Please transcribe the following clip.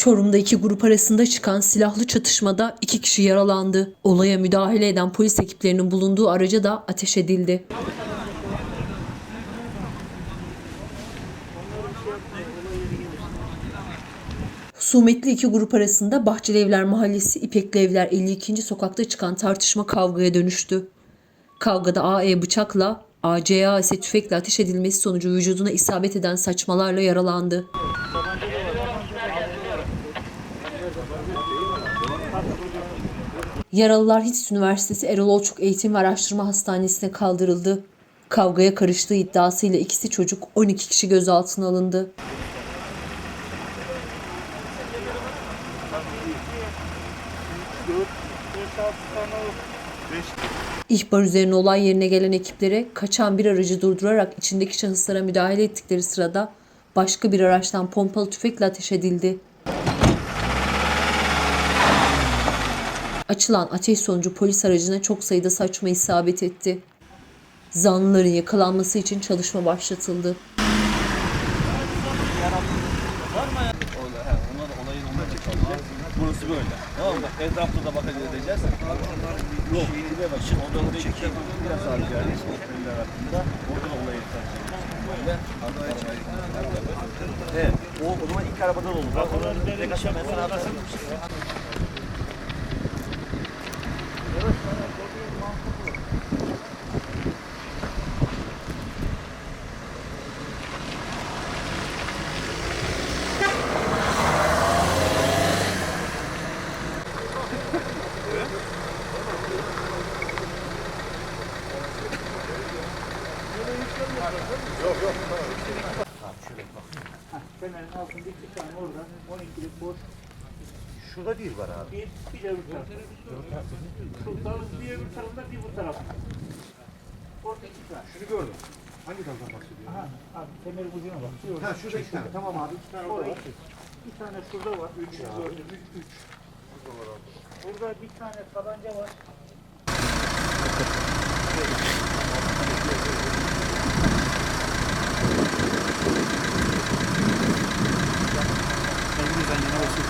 Çorum'da iki grup arasında çıkan silahlı çatışmada iki kişi yaralandı. Olaya müdahale eden polis ekiplerinin bulunduğu araca da ateş edildi. Husumetli iki grup arasında Bahçeli Evler Mahallesi İpekli Evler 52. sokakta çıkan tartışma kavgaya dönüştü. Kavgada AE bıçakla, ACA ise tüfekle ateş edilmesi sonucu vücuduna isabet eden saçmalarla yaralandı. Yaralılar Hitis Üniversitesi Erol Olçuk Eğitim ve Araştırma Hastanesi'ne kaldırıldı. Kavgaya karıştığı iddiasıyla ikisi çocuk 12 kişi gözaltına alındı. İhbar üzerine olay yerine gelen ekiplere kaçan bir aracı durdurarak içindeki şahıslara müdahale ettikleri sırada başka bir araçtan pompalı tüfekle ateş edildi. Açılan ateş sonucu polis aracına çok sayıda saçma isabet etti. Zanlıların yakalanması için çalışma başlatıldı. Burası böyle. Tamam mı? Etrafta da bakacağız edeceğiz. Yok. Bir bak şimdi ondan önceki biraz yani. Oteller hakkında. Orada da olayı tartışıyoruz. Böyle. Evet. O, o zaman ilk arabadan olur. Bak onların tek aşağı mesela atarım. Fenerin altında iki tane oradan 12'lik boş Şurada bir var abi. bir, bir de öbür tarafta. Şuradan bir öbür tarafta bir bu tarafta. Orada iki tane. Şunu gördüm. Hangi daldan bahsediyor? Aha, abi temelin ucuna bak. Ha şurada iki tane. Tamam abi. iki tane orada Orada var. Bir tane şurada var. Üç gördüm. Üç, üç. Burada bir tane tabanca var.